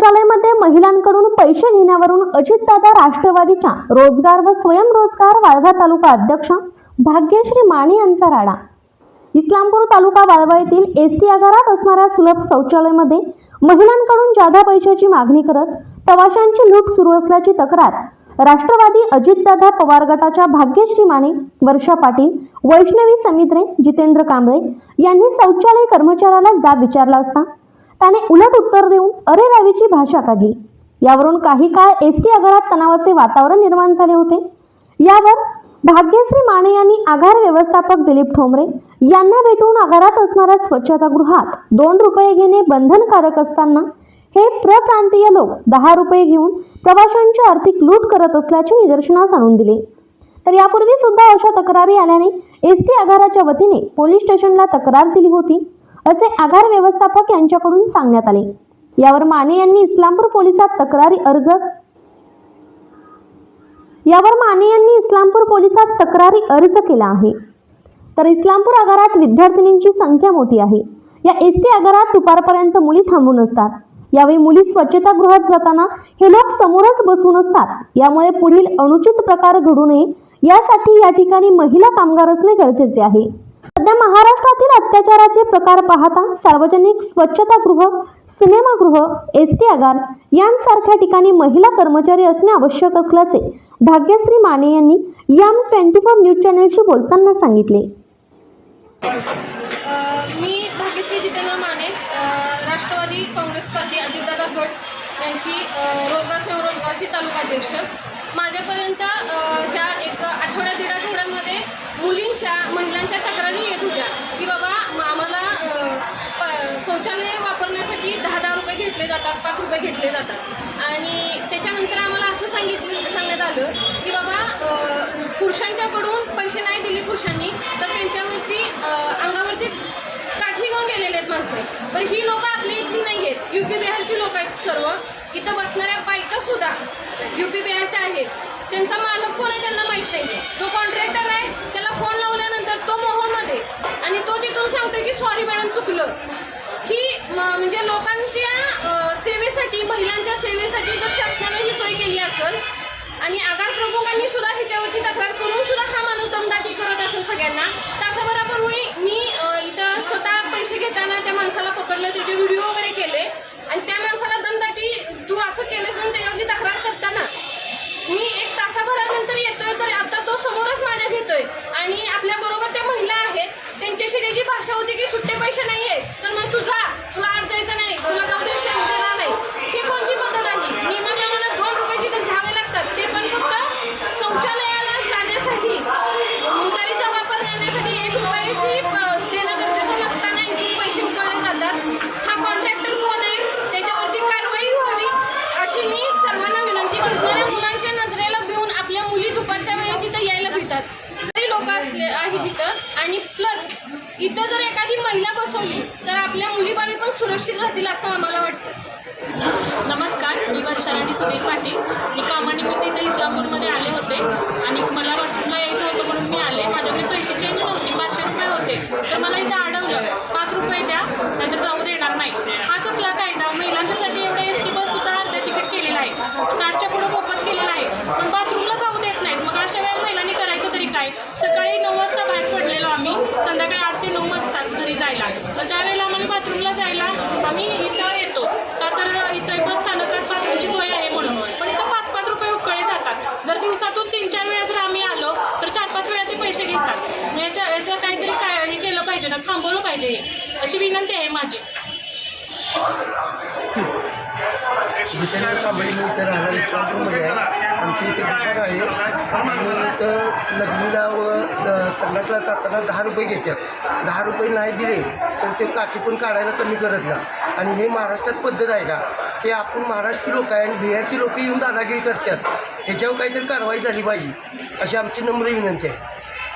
शौचालयमध्ये महिलांकडून पैसे घेण्यावरून अजितदादा राष्ट्रवादीच्या रोजगार व स्वयंरोजगार वाळवा तालुका अध्यक्ष भाग्यश्री माने यांचा राडा. इस्लामपूर तालुका वाळवा येथील एस टी आगारात असणाऱ्या सुलभ शौचालयमध्ये महिलांकडून जादा पैशाची मागणी करत प्रवाशांची लूट सुरू असल्याची तक्रार राष्ट्रवादी अजितदादा पवार गटाच्या भाग्यश्री माने वर्षा पाटील वैष्णवी समित्रे जितेंद्र कांबळे यांनी शौचालय कर्मचाऱ्याला जाब विचारला असता त्याने उलट उत्तर देऊन अरे रावीची भाषा काढली. यावरून काही काळ एस टी आगारात तणावाचे वातावरण निर्माण झाले होते. यावर भाग्यश्री माने यांनी आगार व्यवस्थापक दिलीप ठोंबरे यांना भेटून आगारात असणाऱ्या स्वच्छतागृहात दोन रुपये घेणे बंधनकारक असताना हे प्रप्रांतीय लोक दहा रुपये घेऊन प्रवाशांची आर्थिक लूट करत असल्याचे निदर्शनास आणून दिले. तर यापूर्वी सुद्धा अशा तक्रारी आल्याने एस टी आगाराच्या वतीने पोलीस स्टेशनला तक्रार दिली होती. असे आघार व्यवस्थापक यांच्याकडून सांगण्यात आले. यावर माने यांनी इस्लामपूर पोलिसात तक्रारी अर्ज यावर माने यांनी इस्लामपूर पोलिसात तक्रारी अर्ज केला आहे. तर इस्लामपूर आगारात विद्यार्थिनींची संख्या मोठी आहे. या एस टी आगारात दुपारपर्यंत मुली थांबून असतात. यावेळी मुली स्वच्छता गृहात जाताना हे लोक समोरच बसून असतात. यामुळे पुढील अनुचित प्रकार घडू नये. यासाठी या ठिकाणी महिला कामगार असणे गरजेचे आहे. सध्या महाराष्ट्रातील अत्याचाराचे प्रकार पाहता सार्वजनिक स्वच्छतागृह सिनेमागृह एस टी आगार यांसारख्या ठिकाणी महिला कर्मचारी असणे आवश्यक असल्याचे भाग्यश्री माने यांनी याम ट्वेंटी फोर न्यूज चॅनलशी बोलताना सांगितले. मी भाग्यश्री जितेंद्र माने राष्ट्रवादी काँग्रेस पार्टी अजितदादा गट यांची रोजगार स्वयंरोजगारची तालुकाध्यक्ष. माझ्यापर्यंत ह्या एक आठवड्या दीड आठवड्यामध्ये मुली त्या महिलांच्या तक्रारी येत होत्या की बाबा आम्हाला प- शौचालय वापरण्यासाठी दहा दहा रुपये घेतले जातात पाच रुपये घेतले जातात. आणि त्याच्यानंतर आम्हाला असं सांगितलं सांगण्यात आलं की बाबा पुरुषांच्याकडून पैसे नाही दिले पुरुषांनी तर त्यांच्यावरती अंगावरती काठी घेऊन गेलेले आहेत माणसं. बरं ही लोकं आपल्या इथली नाही आहेत. यू पी बिहारची लोक आहेत सर्व. इथं बसणाऱ्या बायकासुद्धा यू पी बिहारच्या आहेत. त्यांचा मालक कोण आहे त्यांना माहीत नाही. जो कॉन्ट्रॅक्टर आहे त्याला फोन लावल्यानंतर तो मोहोळमध्ये आणि तो तिथून सांगतोय की सॉरी मॅडम चुकलं. ही म्हणजे लोकांच्या सेवेसाठी महिलांच्या सेवेसाठी जर शासनानं ही सोय केली असेल आणि आगार प्रमुखांनी सुद्धा ह्याच्यावरती तक्रार करून सुद्धा हा माणूस दमदाटी करत असेल सगळ्यांना तासाभरापूर्वी मी इथं स्वतः पैसे घेताना त्या माणसाला पकडलं त्याचे व्हिडिओ वगैरे केले आणि त्या माणसाला दमदाटी तू असं केलंस म्हणून त्याच्यावरती तक्रार करताना मी एक तासाभरानंतर येतोय तर आता तो समोरच माझ्या घेतोय आणि आपल्या बरोबर त्या महिला आहेत त्यांच्याशी होती की सुट्टे पैसे नाही आहेत इथं जर एखादी महिला बसवली तर आपल्या मुलीबाली पण सुरक्षित राहतील असं आम्हाला वाटतं. नमस्कार मी वर्षाराणी सुधीर पाटील. मी कामानिमित्त इथं इस्लामपूरमध्ये आले होते आणि मला बाथरूमला यायचं होतं म्हणून मी आले माझ्याकडे पैसे चेंज नव्हते पाचशे रुपये होते तर मला इथं अडवलं पाच रुपये द्या नाहीतर जाऊ देणार नाही हा कसला कायदा महिलांच्यासाठी एवढं एस टी बससुद्धा अर्ध्या तिकीट केलेलं आहे साठच्या पुढं मोफत केलेलं आहे पण बाथरूमला जाऊ देत नाहीत मग अशा वेळेला महिलांनी करायचं तरी काय सकाळी नऊ वाजता बाहेर पडलेलो आम्ही संध्याकाळी आठ ते नऊ वाजता घरी जायला पण त्यावेळेला आम्हाला बाथरूमला जायला आम्ही इथं येतो. का तर इथं बस स्थानकात बाथरूमची सोय आहे म्हणून. पण इथं पाच पाच रुपये उकळे जातात. जर दिवसातून तीन चार वेळा जर आम्ही आलो तर चार पाच वेळा ते पैसे घेतात. याच्या याचं काहीतरी काय हे केलं पाहिजे ना थांबवलं पाहिजे. हे अशी विनंती आहे माझी. जितेंद्र कांबळे मी राहणार इस्लामपूरमध्ये आहे. आमची इथे दुकान आहे. आणि इथं लग्नीला व संडासला जाताना दहा रुपये घेतात दहा रुपये नाही दिले तर ते काठी पण काढायला कमी करत ना आणि हे महाराष्ट्रात पद्धत आहे का? की आपण महाराष्ट्री लोक आहे आणि बिहारची लोक येऊन दादागिरी करतात. ह्याच्यावर काहीतरी कारवाई झाली पाहिजे अशी आमची नम्र विनंती आहे.